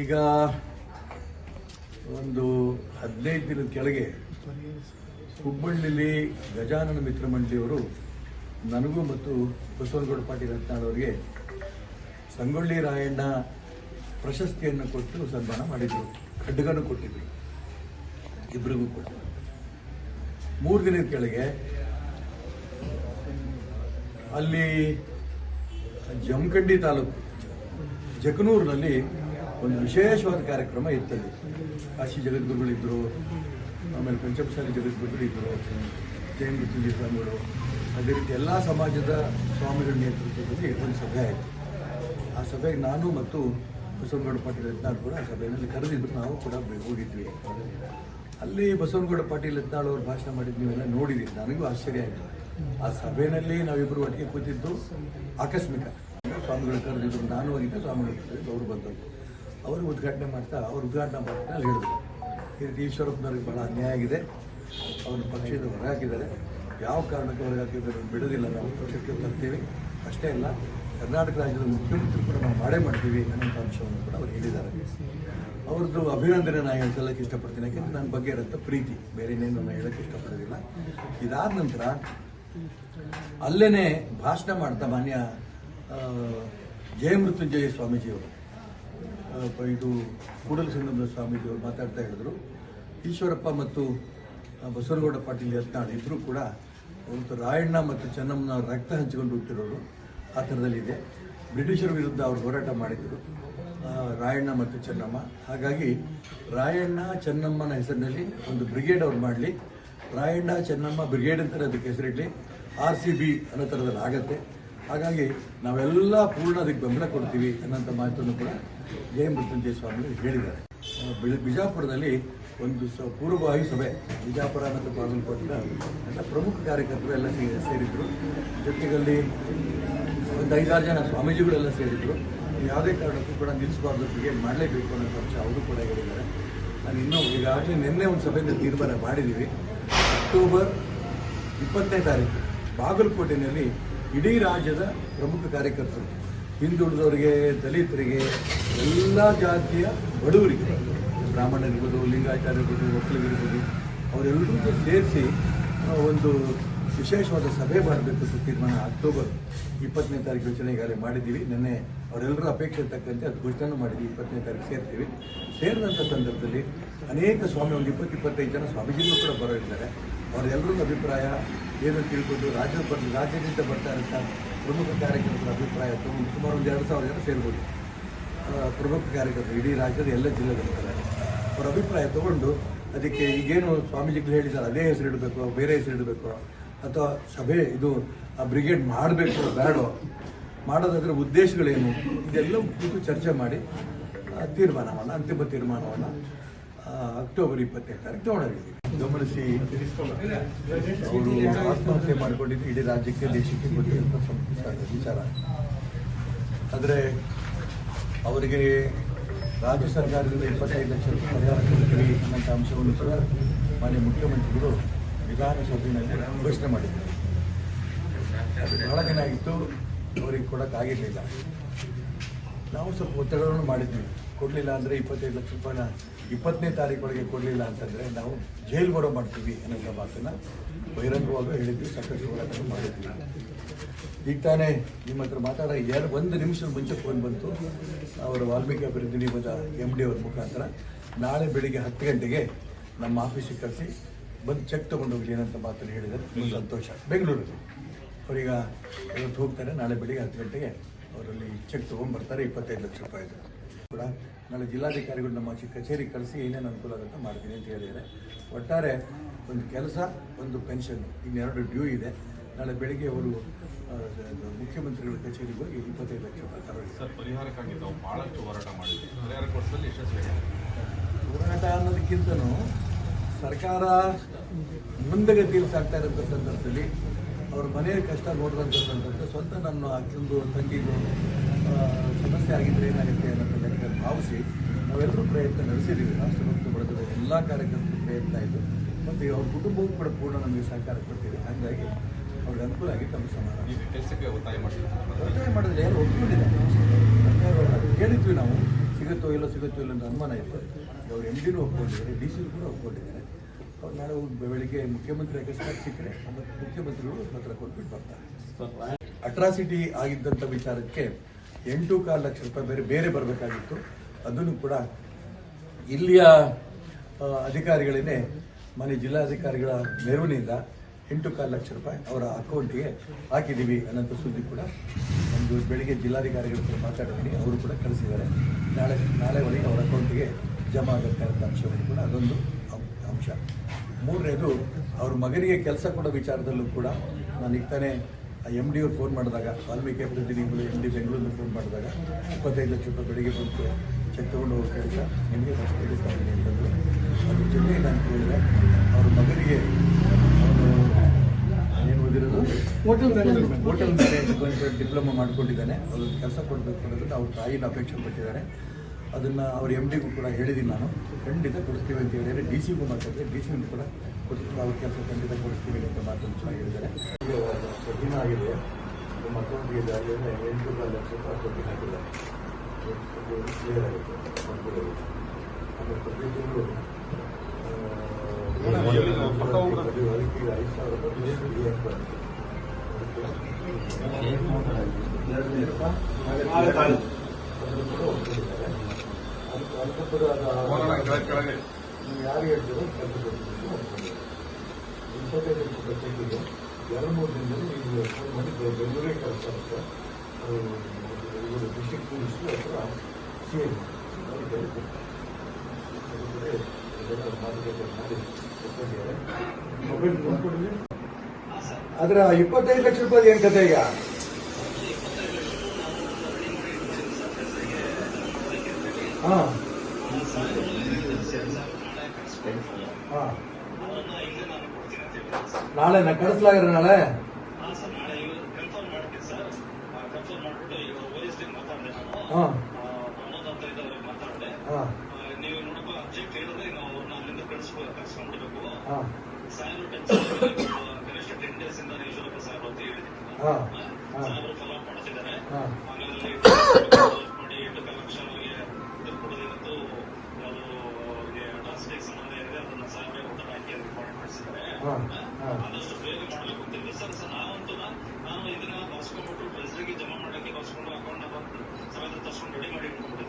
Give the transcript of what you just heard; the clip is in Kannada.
ಈಗ ಒಂದು ಹದಿನೈದು ದಿನದ ಕೆಳಗೆ ಹುಬ್ಬಳ್ಳಿಲಿ ಗಜಾನನ ಮಿತ್ರ ಮಂಡಳಿಯವರು ನನಗೂ ಮತ್ತು ಬಸವನಗೌಡ ಪಾಟೀಲ್ ರತ್ನಾಳವರಿಗೆ ಸಂಗೊಳ್ಳಿ ರಾಯಣ್ಣ ಪ್ರಶಸ್ತಿಯನ್ನು ಕೊಟ್ಟು ಸನ್ಮಾನ ಮಾಡಿದರು. ಖಡ್ಗನು ಕೊಟ್ಟಿದ್ರು. ಇಬ್ಬರಿಗೂ ಕೊಟ್ಟರು ಮೂರು ದಿನದ ಕೆಳಗೆ ಅಲ್ಲಿ ಜಮಖಂಡಿ ತಾಲೂಕು ಜಕನೂರಿನಲ್ಲಿ ಒಂದು ವಿಶೇಷವಾದ ಕಾರ್ಯಕ್ರಮ ಇತ್ತಲ್ಲಿ ಕಾಶಿ ಜಗದ್ಗುರುಗಳಿದ್ದರು ಆಮೇಲೆ ಪಂಚಮಸಾಲಿ ಜಗದ್ಗುರುಗಳು ಇದ್ದರು ಜೈನ್ ಮೃತ್ಯುಂಜಯ ಸ್ವಾಮಿಗಳು ಅದೇ ರೀತಿ ಎಲ್ಲ ಸಮಾಜದ ಸ್ವಾಮಿಗಳ ನೇತೃತ್ವದಲ್ಲಿ ಒಂದು ಸಭೆ ಆಯಿತು. ಆ ಸಭೆಗೆ ನಾನು ಮತ್ತು ಬಸವನಗೌಡ ಪಾಟೀಲ್ ಯತ್ನಾಳ್ ಕೂಡ ಆ ಸಭೆಯಲ್ಲಿ ಕರೆದಿದ್ರು. ನಾವು ಕೂಡ ಹೋಗಿದ್ವಿ. ಅಲ್ಲಿ ಬಸವನಗೌಡ ಪಾಟೀಲ್ ಯತ್ನಾಳ್ ಅವರು ಭಾಷಣ ಮಾಡಿದ್ದು ನೀವೆಲ್ಲ ನೋಡಿದ್ದೀರಿ ನನಗೂ ಆಶ್ಚರ್ಯ ಆಯಿತು. ಆ ಸಭೆಯಲ್ಲಿ ನಾವಿಬ್ಬರು ಒಟ್ಟಿಗೆ ಕೂತಿದ್ದು ಆಕಸ್ಮಿಕ. ಸ್ವಾಮಿಗಳು ಕರೆದಿದ್ರು, ನಾನು ಹೋಗಿದ್ದೆ, ಸ್ವಾಮಿಗಳು ಕರೆದಿದ್ದು ಅವರು ಬಂದರು ಅವರು ಉದ್ಘಾಟನೆ ಮಾಡ್ತಾ, ಅವ್ರು ಉದ್ಘಾಟನೆ ಮಾಡ್ತಾ ಅಲ್ಲಿ ಹೇಳಿದ್ರು. ರೀತಿ ಈಶ್ವರಪ್ಪನವ್ರಿಗೆ ಭಾಳ ಅನ್ಯಾಯ ಆಗಿದೆ. ಅವ್ರ ಪಕ್ಷದ ಹೊರ ಹಾಕಿದ್ದಾರೆ. ಯಾವ ಕಾರಣಕ್ಕೆ ಹೊರಗೆ ಹಾಕಿದ್ದಾರೆ ಬಿಡೋದಿಲ್ಲ ನಾವು ಪಕ್ಷಕ್ಕೆ ತರ್ತೀವಿ ಅಷ್ಟೇ ಅಲ್ಲ, ಕರ್ನಾಟಕ ರಾಜ್ಯದ ಮುಖ್ಯಮಂತ್ರಿ ಕೂಡ ನಾವು ಮಾಡೇ ಮಾಡ್ತೀವಿ ಅನ್ನೋಂಥ ಅಂಶವನ್ನು ಕೂಡ ಅವ್ರು ಹೇಳಿದ್ದಾರೆ. ಅವ್ರದ್ದು ಅಭಿನಂದನೆ ನಾನು ಹೇಳ್ಕೊಳ್ಳೋಕೆ ಇಷ್ಟಪಡ್ತೀನಿ. ಯಾಕೆಂದರೆ ನನ್ನ ಬಗ್ಗೆ ಇರೋಂಥ ಪ್ರೀತಿ. ಬೇರೆ ಇನ್ನೇನು ನಾನು ಹೇಳೋಕ್ಕೆ ಇಷ್ಟಪಡೋದಿಲ್ಲ. ಇದಾದ ನಂತರ ಅಲ್ಲೇ ಭಾಷಣ ಮಾಡ್ತಾ ಮಾನ್ಯ ಜಯಮೃತ್ಯುಂಜಯ ಸ್ವಾಮೀಜಿಯವರು. ಇದು ಕೂಡಲ ಸ್ವಾಮೀಜಿ ಸ್ವಾಮೀಜಿಯವರು ಮಾತಾಡ್ತಾ ಹೇಳಿದ್ರು. ಈಶ್ವರಪ್ಪ ಮತ್ತು ಬಸವನಗೌಡ ಪಾಟೀಲ್ ಯತ್ನಾಳ್ ಇಬ್ಬರು ಕೂಡ ಒಂದು ರಾಯಣ್ಣ ಮತ್ತು ಚೆನ್ನಮ್ಮನ ರಕ್ತ ಹಂಚಿಕೊಂಡು ಹುಟ್ಟಿರೋರು ಆ ಥರದಲ್ಲಿದೆ ಬ್ರಿಟಿಷರ ವಿರುದ್ಧ ಅವರು ಹೋರಾಟ ಮಾಡಿದರು. ರಾಯಣ್ಣ ಮತ್ತು ಚೆನ್ನಮ್ಮ. ಹಾಗಾಗಿ ರಾಯಣ್ಣ, ಚೆನ್ನಮ್ಮನ ಹೆಸರಿನಲ್ಲಿ ಒಂದು ಬ್ರಿಗೇಡ್ ಅವ್ರು ಮಾಡಲಿ. ರಾಯಣ್ಣ, ಚೆನ್ನಮ್ಮ ಬ್ರಿಗೇಡ್ ಅಂತಾರೆ ಅದಕ್ಕೆ ಹೆಸರಿಡಲಿ. ಆರ್ ಸಿ ಬಿ ಅನ್ನೋ ಥರದಲ್ಲಿ ಆಗತ್ತೆ. ಹಾಗಾಗಿ ನಾವೆಲ್ಲ ಪೂರ್ಣ ಅದಕ್ಕೆ ಬೆಂಬಲ ಕೊಡ್ತೀವಿ ಅನ್ನೋಂಥ ಮಾತನ್ನು ಕೂಡ ಜಯ ಮೃತ್ಯುಂಜಯ ಸ್ವಾಮಿ ಹೇಳಿದ್ದಾರೆ. ಬಿಜಾಪುರದಲ್ಲಿ ಒಂದು ಸ, ಪೂರ್ವಭಾವಿ ಸಭೆ, ಬಿಜಾಪುರ ಮತ್ತು ಬಾಗಲಕೋಟೆಯ ಎಲ್ಲ ಪ್ರಮುಖ ಕಾರ್ಯಕರ್ತರು ಎಲ್ಲ ಸೇರಿದ್ರು. ಜೊತೆಗಲ್ಲಿ ಒಂದು ಐದಾರು ಜನ ಸ್ವಾಮೀಜಿಗಳೆಲ್ಲ ಸೇರಿದ್ರು. ಯಾವುದೇ ಕಾರಣಕ್ಕೂ ಕೂಡ ನಿಲ್ಲಿಸಬಾರ್ದು ಬ್ರಿಗೇಡ್ ಮಾಡಲೇಬೇಕು ಅನ್ನೋ ಪಕ್ಷ ಅವರು ಕೂಡ ಹೇಳಿದ್ದಾರೆ. ನಾನು ಇನ್ನೂ ಈಗಾಗಲೇ ನಿನ್ನೆ ಒಂದು ಸಭೆಯಿಂದ ತೀರ್ಮಾನ ಮಾಡಿದ್ದೀವಿ. ಅಕ್ಟೋಬರ್ ಇಪ್ಪತ್ತನೇ ತಾರೀಕು, ಬಾಗಲಕೋಟೆಯಲ್ಲಿ ಇಡೀ ರಾಜ್ಯದ ಪ್ರಮುಖ ಕಾರ್ಯಕರ್ತರು, ಹಿಂದುಳಿದವರಿಗೆ, ದಲಿತರಿಗೆ, ಎಲ್ಲ ಜಾತಿಯ ಬಡವರಿಗೆ ಬ್ರಾಹ್ಮಣರಿರ್ಬೋದು ಲಿಂಗಾಚಾರ್ಯರ್ಬೋದು ಒಕ್ಕಲಿಗರಿರ್ಬೋದು ಅವರೆಲ್ಲರಿಗೂ ಸೇರಿಸಿ ಒಂದು ವಿಶೇಷವಾದ ಸಭೆ ಮಾಡಬೇಕು ಅಂತ ತೀರ್ಮಾನ ಅಕ್ಟೋಬರ್ ಇಪ್ಪತ್ತನೇ ತಾರೀಕು ಯೋಚನೆ ಈಗಾಗಲೇ ಮಾಡಿದ್ದೀವಿ. ನಿನ್ನೆ ಅವರೆಲ್ಲರ ಅಪೇಕ್ಷೆ ತಕ್ಕಂತೆ ಅದು ಘೋಷಣೆ ಮಾಡಿದ್ವಿ ಇಪ್ಪತ್ತನೇ ತಾರೀಕು ಸೇರ್ತೀವಿ. ಸೇರಿದಂಥ ಸಂದರ್ಭದಲ್ಲಿ ಅನೇಕ ಸ್ವಾಮಿ, ಒಂದು ಇಪ್ಪತ್ತು, ಇಪ್ಪತ್ತೈದು ಜನ ಸ್ವಾಮೀಜಿಗಳು ಕೂಡ ಬರೋರಿದ್ದಾರೆ. ಅವರೆಲ್ಲರ ಅಭಿಪ್ರಾಯ ಏನು ತಿಳ್ಕೊಂಡು ರಾಜ್ಯ ರಾಜ್ಯದಿಂದ ಬರ್ತಾ ಇರೋಂಥ ಪ್ರಮುಖ ಕಾರ್ಯಕರ್ತರ ಅಭಿಪ್ರಾಯ ಸುಮಾರು ಒಂದು ಎರಡು ಸಾವಿರ ಜನ ಸೇರ್ಬೋದು. ಪ್ರಮುಖ ಕಾರ್ಯಕರ್ತರು ಇಡೀ ರಾಜ್ಯದ ಎಲ್ಲ ಜಿಲ್ಲೆಗಳಿರ್ತಾರೆ ಅವರ ಅಭಿಪ್ರಾಯ ತಗೊಂಡು ಅದಕ್ಕೆ ಈಗೇನು ಸ್ವಾಮೀಜಿಗಳು ಹೇಳಿದ್ದಾರೆ, ಅದೇ ಹೆಸರು ಇಡಬೇಕು, ಬೇರೆ ಹೆಸರು ಇಡಬೇಕು, ಅಥವಾ ಸಭೆ ಇದು, ಆ ಬ್ರಿಗೇಡ್ ಮಾಡಬೇಕು ಬೇಡೋ, ಮಾಡೋದಾದ್ರೆ ಉದ್ದೇಶಗಳೇನು, ಇದೆಲ್ಲ ಕುರಿತು ಚರ್ಚೆ ಮಾಡಿ ತೀರ್ಮಾನವನ್ನು, ಅಂತಿಮ ತೀರ್ಮಾನವನ್ನು ಅಕ್ಟೋಬರ್ ಇಪ್ಪತ್ತನೇ ತಾರೀಕು ತಗೊಂಡಿದ್ದೀವಿ ಗಮನಿಸಿ ಅವರು ಆತ್ಮಹತ್ಯೆ ಮಾಡಿಕೊಂಡಿದ್ದು ಇಡೀ ರಾಜ್ಯಕ್ಕೆ ದೇಶಕ್ಕೆ ಗೊತ್ತಿರುವಂಥ ವಿಚಾರ. ಆದರೆ ಅವರಿಗೆ ರಾಜ್ಯ ಸರ್ಕಾರದಿಂದ ಇಪ್ಪತ್ತೈದು ಲಕ್ಷ ರೂಪಾಯಿ ಪರಿಹಾರ ಕೊಡ್ತೀವಿ ಅನ್ನೋಂಥ ಅಂಶವನ್ನು ಕೂಡ ಮಾನ್ಯ ಮುಖ್ಯಮಂತ್ರಿಗಳು ವಿಧಾನಸಭೆಯಲ್ಲಿ ಘೋಷಣೆ ಮಾಡಿದ್ದಾರೆ. ಅದು ಬಹಳ ದಿನ ಆಗಿತ್ತು ಅವರಿಗೆ ಕೊಡೋಕ್ಕಾಗಿರಲಿಲ್ಲ. ನಾವು ಸ್ವಲ್ಪ ಒತ್ತಡವನ್ನು ಮಾಡಿದ್ವಿ. ಕೊಡಲಿಲ್ಲ ಅಂದರೆ ಇಪ್ಪತ್ತೈದು ಲಕ್ಷ ರೂಪಾಯಿನ ಇಪ್ಪತ್ತನೇ ತಾರೀಕೊಳಗೆ ಕೊಡಲಿಲ್ಲ ಅಂತಂದರೆ ನಾವು ಜೈಲ್ ಬರೋ ಮಾಡ್ತೀವಿ ಅನ್ನೋ ಮಾತನ್ನು ಬಹಿರಂಗವಾಗೂ ಹೇಳಿದ್ವಿ, ಸಾಕಷ್ಟು ಹೋರಾಟ ಮಾಡಿದ್ವಿ. ಈಗ ತಾನೇ ನಿಮ್ಮ ಹತ್ರ ಮಾತಾಡೋ ಎರಡು, ಒಂದು ನಿಮಿಷದ ಮುಂಚೆ ಫೋನ್ ಬಂತು. ಅವರ ವಾಲ್ಮೀಕಿ ಅಭಿವೃದ್ಧಿ ನಿಗಮದ ಎಂ ಡಿ ಅವ್ರ ಮುಖಾಂತರ ನಾಳೆ ಬೆಳಿಗ್ಗೆ ಹತ್ತು ಗಂಟೆಗೆ ನಮ್ಮ ಆಫೀಸಿಗೆ ಕರೆಸಿ ಬಂದು ಚೆಕ್ ತೊಗೊಂಡು ಹೋಗ್ಲಿ ಏನಂತ ಮಾತನ್ನು ಹೇಳಿದರೆ ತುಂಬ ಸಂತೋಷ. ಬೆಂಗಳೂರು ಅವರೀಗ ಇವತ್ತು ಹೋಗ್ತಾರೆ ನಾಳೆ ಬೆಳಿಗ್ಗೆ ಹತ್ತು ಗಂಟೆಗೆ ಅವರಲ್ಲಿ ಚೆಕ್ ತೊಗೊಂಡ್ಬರ್ತಾರೆ. ಇಪ್ಪತ್ತೈದು ಲಕ್ಷ ರೂಪಾಯಿದು ಕೂಡ ನಾಳೆ ಜಿಲ್ಲಾಧಿಕಾರಿಗಳು ನಮ್ಮ ಚಿಕ್ಕ ಕಚೇರಿ ಕಳಿಸಿ ಏನೇನು ಅನುಕೂಲ ಆಗುತ್ತೆ ಮಾಡ್ತೀನಿ ಅಂತ ಹೇಳಿದ್ದಾರೆ. ಒಟ್ಟಾರೆ ಒಂದು ಕೆಲಸ ಒಂದು ಪೆನ್ಷನ್ ಇನ್ನೆರಡು ಡ್ಯೂ ಇದೆ. ನಾಳೆ ಬೆಳಿಗ್ಗೆ ಅವರು ಮುಖ್ಯಮಂತ್ರಿಗಳ ಕಚೇರಿಗೆ ಹೋಗಿ ಇಪ್ಪತ್ತೈದು ಲಕ್ಷ ಸರ್ ಪರಿಹಾರಕ್ಕಾಗಿ ನಾವು ಬಹಳಷ್ಟು ಹೋರಾಟ ಮಾಡಿದ್ವಿ ಪರಿಹಾರ ಕೊಡಿಸಲು ಹೋರಾಟ ಅನ್ನೋದಕ್ಕಿಂತನೂ ಸರ್ಕಾರ ಮುಂದಗತಿಯಲ್ಲಿ ಸಾಕ್ತಾ ಇರೋಂಥ ಸಂದರ್ಭದಲ್ಲಿ ಅವ್ರ ಮನೆಯ ಕಷ್ಟ ನೋಡಿದಂಥ ಸಂದರ್ಭ ಸ್ವಂತ ನನ್ನ ಅಕ್ಕಂದು ತಂಗಿಗೂ ಸಮಸ್ಯೆ ಆಗಿದ್ದರೆ ಏನಾಗುತ್ತೆ? ಅನ್ನೋದು ಭಾವಿಸಿ ನಾವೆಲ್ಲರೂ ಪ್ರಯತ್ನ ನಡೆಸಿದ್ದೀವಿ. ರಾಷ್ಟ್ರಭಕ್ತ ಬಡದ ಎಲ್ಲ ಕಾರ್ಯಕರ್ತರು ಪ್ರಯತ್ನ ಇದೆ. ಮತ್ತು ಅವ್ರ ಕುಟುಂಬವೂ ಕೂಡ ಪೂರ್ಣ ನಮಗೆ ಸಹಕಾರ ಕೊಡ್ತೀವಿ ಹಾಗಾಗಿ ಅವ್ರಿಗೆ ಅನುಕೂಲ ಆಗಿ ತಮ್ಮ ಸಮಾನ ಕೆಲಸಕ್ಕೆ ಒತ್ತಾಯ ಮಾಡಿದ್ರು ಒತ್ತಾಯ ಮಾಡಿದ್ರೆ ಯಾರು ಒಪ್ಕೊಂಡಿಲ್ಲ. ಕೇಳಿದ್ವಿ ನಾವು. ಸಿಗುತ್ತೋ ಇಲ್ಲೋ ಸಿಗುತ್ತೋ ಇಲ್ಲ ಅಂತ ಅನುಮಾನ ಇತ್ತು. ಅವ್ರು ಎಂ ಡಿನೂ ಒಪ್ಕೊಂಡಿದ್ದಾರೆ ಡಿ ಸಿ ಕೂಡ ಒಪ್ಕೊಂಡಿದ್ದಾರೆ. ಅವ್ರು ನಾಳೆ ಬೆಳಿಗ್ಗೆ ಮುಖ್ಯಮಂತ್ರಿ ಅಕಸ್ಮಾತ್ ಸಿಕ್ಕರೆ ಮತ್ತು ಮುಖ್ಯಮಂತ್ರಿಗಳು ಹತ್ರ ಕೊಟ್ಬಿಟ್ಟು ಬರ್ತಾರೆ. ಅಟ್ರಾಸಿಟಿ ಆಗಿದ್ದಂಥ ವಿಚಾರಕ್ಕೆ ಎಂಟು ಕಾಲು ಲಕ್ಷ ರೂಪಾಯಿ ಬೇರೆ ಬೇರೆ ಬರಬೇಕಾಗಿತ್ತು. ಅದನ್ನು ಕೂಡ ಇಲ್ಲಿಯ ಅಧಿಕಾರಿಗಳೇ ಮನೆ ಜಿಲ್ಲಾಧಿಕಾರಿಗಳ ನೆರವಿನಿಂದ ಎಂಟು ಕಾಲು ಲಕ್ಷ ರೂಪಾಯಿ ಅವರ ಅಕೌಂಟಿಗೆ ಹಾಕಿದ್ದೀವಿ ಅನ್ನೋಂಥ ಸುದ್ದಿ ಕೂಡ ಒಂದು ಬೆಳಿಗ್ಗೆ ಜಿಲ್ಲಾಧಿಕಾರಿಗಳ ಹತ್ರ ಮಾತಾಡಿದ್ದೀನಿ ಅವರು ಕೂಡ ಕಳಿಸಿದ್ದಾರೆ. ನಾಳೆ ನಾಳೆ ಒಳಗೆ ಅವರ ಅಕೌಂಟಿಗೆ ಜಮಾ ಆಗುತ್ತೆ ಅಂತ ಅಂಶವನ್ನು ಕೂಡ ಅದೊಂದು ಅಂಶ. ಮೂರನೇದು, ಅವ್ರ ಮಗನಿಗೆ ಕೆಲಸ ಕೊಡೋ ವಿಚಾರದಲ್ಲೂ ಕೂಡ ನಾನು ಈಗ ಎಂ ಡಿ ಅವ್ರು ಫೋನ್ ಮಾಡಿದಾಗ ವಾಲ್ಮೀಕಿ ಅಭಿವೃದ್ಧಿ ಎಂ ಡಿ ಬೆಂಗಳೂರಿನ ಫೋನ್ ಮಾಡಿದಾಗ ಇಪ್ಪತ್ತೈದು ಲಕ್ಷ ರೂಪಾಯಿ ಬೆಳಿಗ್ಗೆ ಬಂತು ಚೆಕ್ ತೊಗೊಂಡು ಹೋಗೋ ಕೆಲಸ ನಿಮಗೆ ಫಸ್ಟ್ ಇದ್ದೀನಿ ಅಂತಂದ್ರು ಅದ್ರ ಜೊತೆಗೆ ನಾನು ಕೇಳಿದೆ ಅವ್ರ ಮಗನಿಗೆ ಏನು ಓದಿರೋದು? Hotel management hotel management diploma ಮಾಡ್ಕೊಂಡಿದ್ದಾನೆ. ಅವ್ರಿಗೆ ಕೆಲಸ ಕೊಡಬೇಕು ಅನ್ನೋದನ್ನು ಅವ್ರ ತಾಯಿನ ಅಪೇಕ್ಷೆ ಪಟ್ಟಿದ್ದಾರೆ. ಅದನ್ನು ಅವ್ರ ಎಂ ಡಿಗೂ ಕೂಡ ಹೇಳಿದ್ದೀನಿ ನಾನು. ಖಂಡಿತ ಕೊಡಿಸ್ತೀವಿ ಅಂತ ಹೇಳಿದರೆ ಡಿ ಸಿಗೂ ಮಾತಾಡಿದೆ ಡಿ ಸಿಗೂ ಕೂಡ ಕೊಡ್ತೀವಿ ಅವ್ರ ಕೆಲಸ ಖಂಡಿತ ಕೊಡಿಸ್ತೀವಿ ಅಂತ ಮಾತನ್ನು ಕೂಡ ಹೇಳಿದ್ದಾರೆ. ಕಠಿಣ ಆಗಿದೆ ನಮ್ಮ ಮತ್ತೊಂದು ಜಾಗದಲ್ಲಿ ಎಂಟು ಲಕ್ಷ ರೂಪಾಯಿ ಅಕೌಂಟಿಗೆ ಹಾಕಿದ್ದಾರೆ. ಕ್ಲಿಯರ್ ಆಗುತ್ತೆ. ಆಮೇಲೆ ಪ್ರತಿ ತಿಂಗಳು ಅದಕ್ಕೆ ಐದು ಸಾವಿರ ರೂಪಾಯಿ ಫ್ರೀ ಅದಕ್ಕೆ ನೀವು ಯಾರು ಹೇಳ್ತೀರೋ ಕೆಲಸ ಕೊಡ್ತೀವಿ ಒಪ್ಪಿದ್ದಾರೆ. ಇಪ್ಪತ್ತೈದು ಲಕ್ಷ ಎರಡು ಮೂರು ದಿನದಲ್ಲಿ ನೀವು ಫೋನ್ ಮಾಡಿ ಬೆ- ಬೆಂಗಳೂರಿಗೆ ಕೆಲಸ ಅಂತ ಇವರು ಡಿಸ್ಟ್ರಿಕ್ಟ್ ಪೊಲೀಸ್ ಹತ್ರ ಸಿ ಎಂ ಮಾತುಕತೆ ಮಾಡಿ ಒಪ್ಪಿದ್ದಾರೆ ಮೊಬೈಲ್ ನೋಡ್ಕೊಡಿದ್ವಿ ಆದ್ರೆ ಆ ಇಪ್ಪತ್ತೈದು ಲಕ್ಷ ರೂಪಾಯಿ ಏನ್ ಕತೆ ಈಗ ಹಾ ಹಾ ನಾಳೆ ನಾ ಕಳಿಸ್ಲಾಗ್ರ ನಾಳೆ? ಹಾ ಹಾ. ನೀವು ನೋಡಪ್ಪ ಅಬ್ಜೆಕ್ಟ್ ಆದಷ್ಟು ಬೇಗ ಮಾಡ್ಲಿಕ್ಕೆ ಸರ್ ನಾವಂತೂ ನಾನು ಇದನ್ನ ಬರ್ಸ್ಕೊಂಡ್ಬಿಟ್ಟು ಪ್ರೆಸ್ಗೆ ಜಮಾ ಮಾಡಕ್ಕೆ ಬರ್ಸ್ಕೊಂಡು ಅಕೌಂಟ್ ಅಕೌಂಟ್ ಸಮೇತ ತರ್ಸ್ಕೊಂಡು ರೆಡಿ ಮಾಡಿ